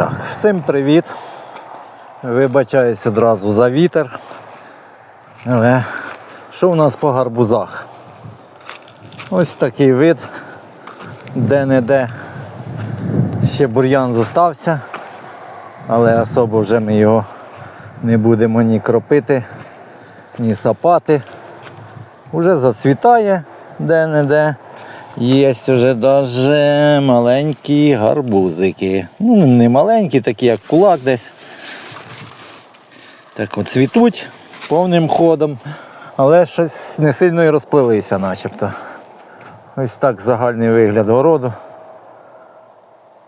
Так, всім привіт. Вибачаюсь одразу за вітер. Але що в нас по гарбузах? Ось такий вид. Де-не-де ще бур'ян зостався, але особо вже ми його не будемо ні кропити, ні сапати. Уже зацвітає де-не-де. Є вже даже маленькі гарбузики. Ну, не маленькі, такі як кулак десь. Так от цвітуть повним ходом, але щось не сильно і розплилися начебто. Ось так загальний вигляд городу.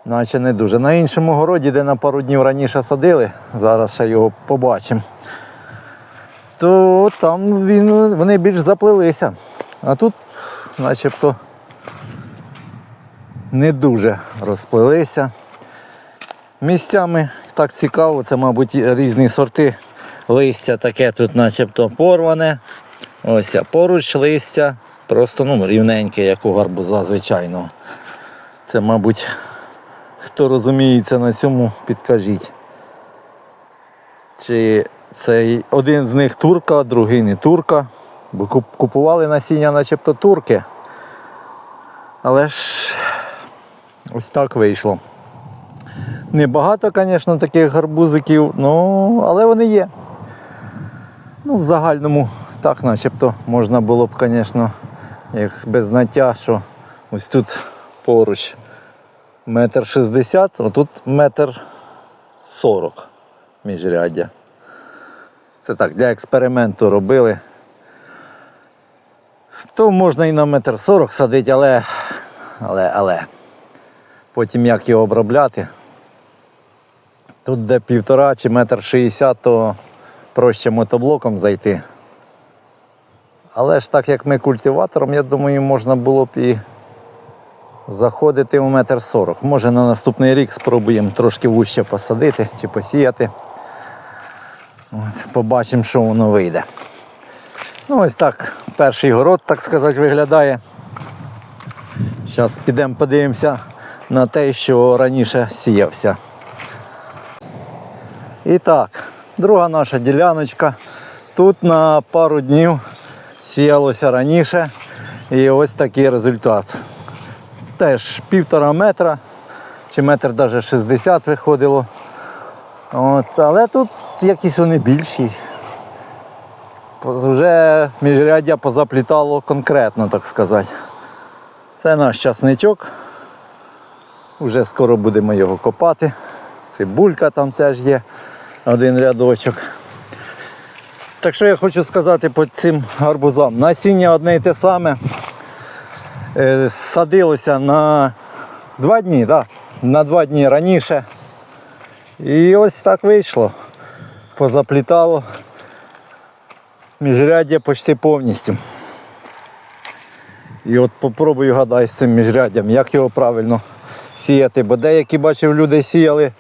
Наче не дуже. На іншому городі, де на пару днів раніше садили, зараз ще його побачимо, то там він, вони більш заплилися. А тут начебто не дуже розплилися. Місцями так цікаво, це, мабуть, різні сорти листя таке тут начебто порване. Ось поруч листя, просто ну, рівненьке, як у гарбуза, звичайно. Це, мабуть, хто розуміється на цьому, підкажіть. Чи цей один з них турка, другий не турка. Бо купували насіння начебто турки. Але ж ось так вийшло. Небагато, звісно, таких гарбузиків, ну, але вони є. Ну, в загальному так начебто можна було б, звісно, як без знаття, що ось тут поруч метр шістдесят, а тут метр сорок міжряддя. Це так, для експерименту робили. То можна і на метр сорок садити, але, але, але. Потім як його обробляти. Тут де півтора чи метр шістдесят, то проще мотоблоком зайти. Але ж так як ми культиватором, я думаю, можна було б і заходити у метр сорок. Може на наступний рік спробуємо трошки вуще посадити чи посіяти. От, побачимо, що воно вийде. Ну, ось так перший город, так сказати, виглядає. Зараз підемо подивимося на те, що раніше сіявся. І так, друга наша діляночка. Тут на пару днів сіялося раніше. І ось такий результат. Теж півтора метра, чи метр навіть 60 виходило. От, але тут якісь вони більші. Вже міжряддя позаплітало конкретно, так сказати. Це наш часничок. Уже скоро будемо його копати. Цибулька там теж є один рядочок. Так що я хочу сказати по цим гарбузам. Насіння одне і те саме. Е, Садилося на два дні, да? на два дні раніше. І ось так вийшло. Позаплітало міжряддя почти повністю. І от попробую гадай з цим міжряддям, як його правильно сіяти. Бо деякі бачив, люди сіяли,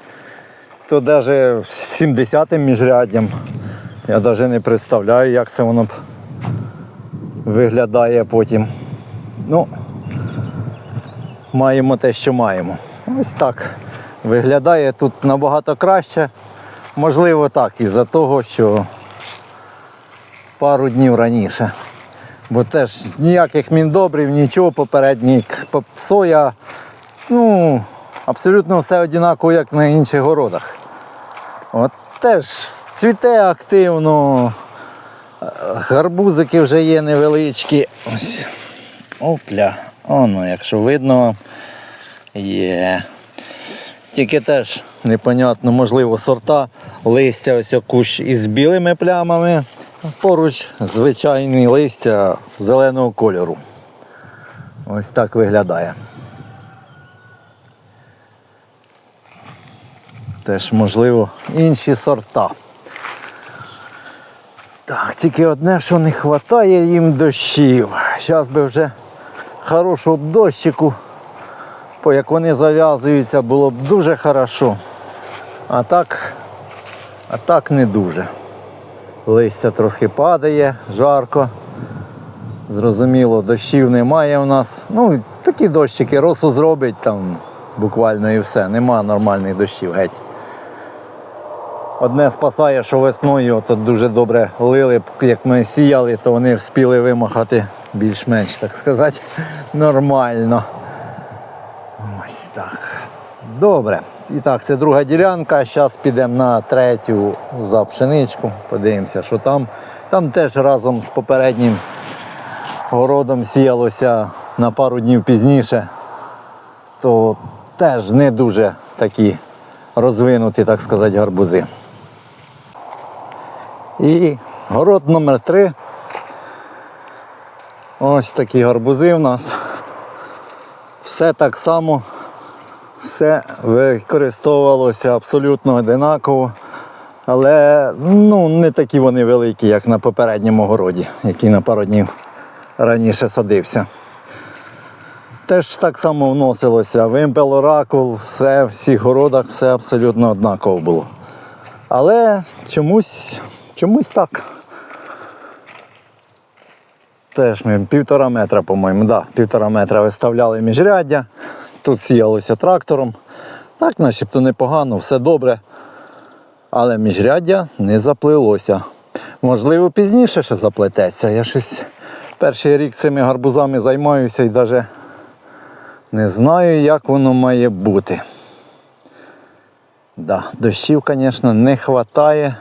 то навіть 70-м міжряддям. Я навіть не представляю, як це воно виглядає потім. Ну, маємо те, що маємо. Ось так виглядає тут набагато краще. Можливо, так, із-за того, що пару днів раніше. Бо теж ніяких міндобрів, нічого попередніх П- соя. Ну, абсолютно все однаково, як на інших городах. От теж цвіте активно. е, Гарбузики вже є невеличкі. Опля. Оно, якщо видно, є. Тільки теж непонятно, можливо, сорта. Листя ось кущ із білими плямами. Поруч звичайні листя зеленого кольору. Ось так виглядає. Теж, можливо, інші сорта. Так, тільки одне, що не вистачає їм дощів. Зараз би вже хорошого дощику, бо як вони зав'язуються, було б дуже хорошо. А так, а так не дуже. Листя трохи падає, жарко. Зрозуміло, дощів немає у нас. Ну, такі дощики росу зробить там буквально і все. Нема нормальних дощів геть. Одне спасає, що весною от дуже добре лили, як ми сіяли, то вони вспіли вимахати більш-менш, так сказати, нормально. Ось так. Добре. І так, це друга ділянка. Зараз підемо на третю за пшеничку. Подивимося, що там. Там теж разом з попереднім городом сіялося на пару днів пізніше. То теж не дуже такі розвинуті, так сказати, гарбузи. І город номер три. Ось такі гарбузи в нас. Все так само, все використовувалося абсолютно одинаково. Але ну, не такі вони великі, як на попередньому городі, який на пару днів раніше садився. Теж так само вносилося. Вимпел, оракул, все, в всіх городах все абсолютно однаково було. Але чомусь, чомусь так. Теж ми півтора метра, по-моєму, да, півтора метра виставляли міжряддя. Тут сіялося трактором. Так, начебто непогано, все добре. Але міжряддя не заплилося. Можливо, пізніше ще заплететься. Я щось перший рік цими гарбузами займаюся і навіть не знаю, як воно має бути. Да, дощів, звісно, не вистачає.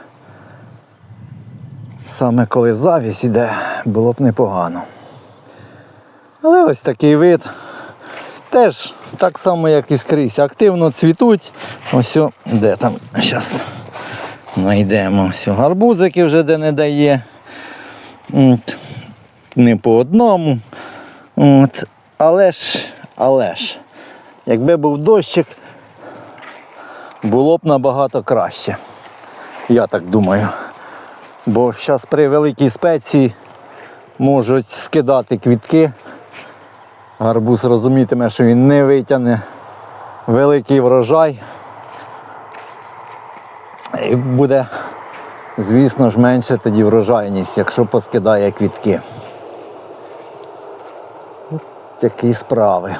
Саме коли завість іде, було б непогано. Але ось такий вид. Теж так само, як і скрізь, активно цвітуть. Ось о, де там зараз знайдемо ось гарбузики вже де не дає. От. Не по одному. От. Але ж, але ж, якби був дощик, було б набагато краще. Я так думаю. Бо зараз при великій спеції можуть скидати квітки. Гарбуз розумітиме, що він не витягне великий врожай. І буде, звісно ж, менше тоді врожайність, якщо поскидає квітки. Такі справи.